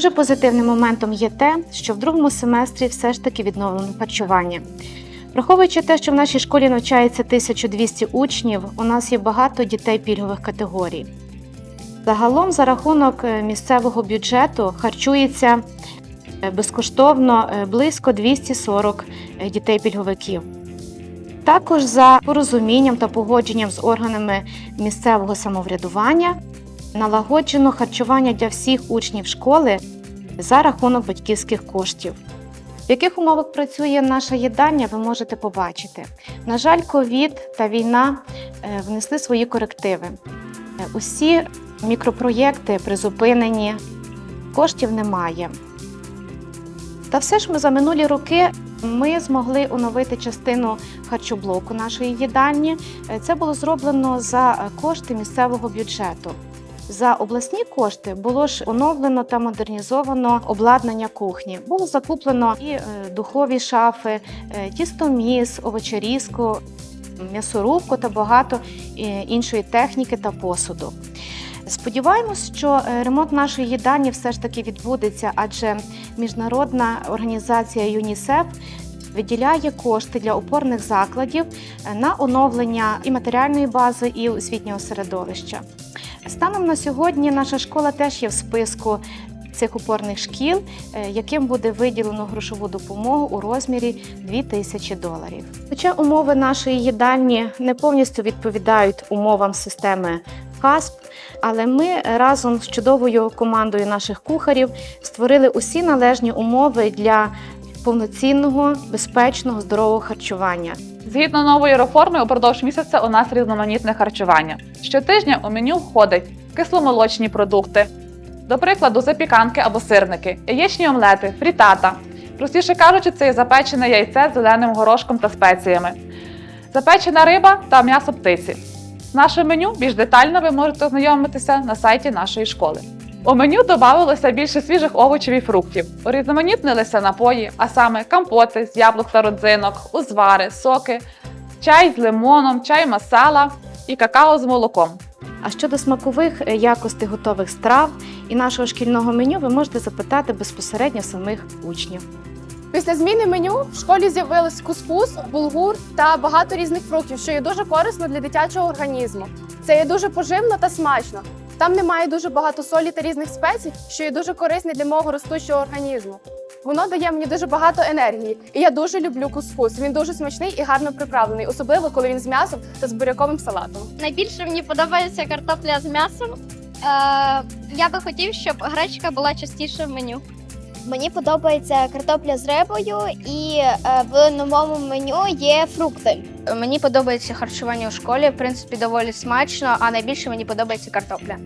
Дуже позитивним моментом є те, що в другому семестрі все ж таки відновлено харчування. Враховуючи те, що в нашій школі навчається 1200 учнів, у нас є багато дітей пільгових категорій. Загалом, за рахунок е, місцевого бюджету, харчується е, безкоштовно е, близько 240 е, дітей-пільговиків. Також за порозумінням та погодженням з органами місцевого самоврядування налагоджено харчування для всіх учнів школи за рахунок батьківських коштів. В яких умовах працює наша їдальня, ви можете побачити. На жаль, ковід та війна е, внесли свої корективи. Е, Усі мікропроєкти призупинені, коштів немає. Та все ж ми за минулі роки ми змогли оновити частину харчоблоку нашої їдальні. Е, Це було зроблено за кошти місцевого бюджету. За обласні кошти було ж оновлено та модернізовано обладнання кухні. Було закуплено і е, духові шафи, е, тістоміс, овочерізку, м'ясорубку та багато е, іншої техніки та посуду. Сподіваємось, що ремонт нашої їдальні все ж таки відбудеться, адже міжнародна організація ЮНІСЕФ виділяє кошти для опорних закладів е, на оновлення і матеріальної бази, і освітнього середовища. Станом на сьогодні наша школа теж є в списку цих опорних шкіл, е, яким буде виділено грошову допомогу у розмірі 2 тисячі доларів. Хоча умови нашої їдальні не повністю відповідають умовам системи КАСП, але ми разом з чудовою командою наших кухарів створили усі належні умови для повноцінного, безпечного, здорового харчування. Згідно нової реформи, упродовж місяця у нас різноманітне харчування. Щотижня у меню входять кисломолочні продукти, до прикладу, запіканки або сирники, яєчні омлети, фрітата. Простіше кажучи, це є запечене яйце з зеленим горошком та спеціями, запечена риба та м'ясо птиці. З нашим меню більш детально ви можете ознайомитися на сайті нашої школи. У меню додавалося більше свіжих овочів і фруктів. Урізноманітнилися напої, а саме компоти з яблук та родзинок, узвари, соки, чай з лимоном, чай масала і какао з молоком. А щодо смакових е, якостей готових страв і нашого шкільного меню, ви можете запитати безпосередньо самих учнів. Після зміни меню в школі з'явились кускус, булгур та багато різних фруктів, що є дуже корисно для дитячого організму. Це є дуже поживно та смачно. Там немає дуже багато солі та різних спецій, що є дуже корисне для мого ростучого організму. Воно дає мені дуже багато енергії, і я дуже люблю кускус. Він дуже смачний і гарно приправлений, особливо коли він з м'ясом та з буряковим салатом. Найбільше мені подобається картопля з м'ясом. Е, я би хотів, щоб гречка була частіше в меню. Мені подобається картопля з рибою, і е, в новому меню є фрукти. Мені подобається харчування у школі. В принципі, доволі смачно, а найбільше мені подобається картопля.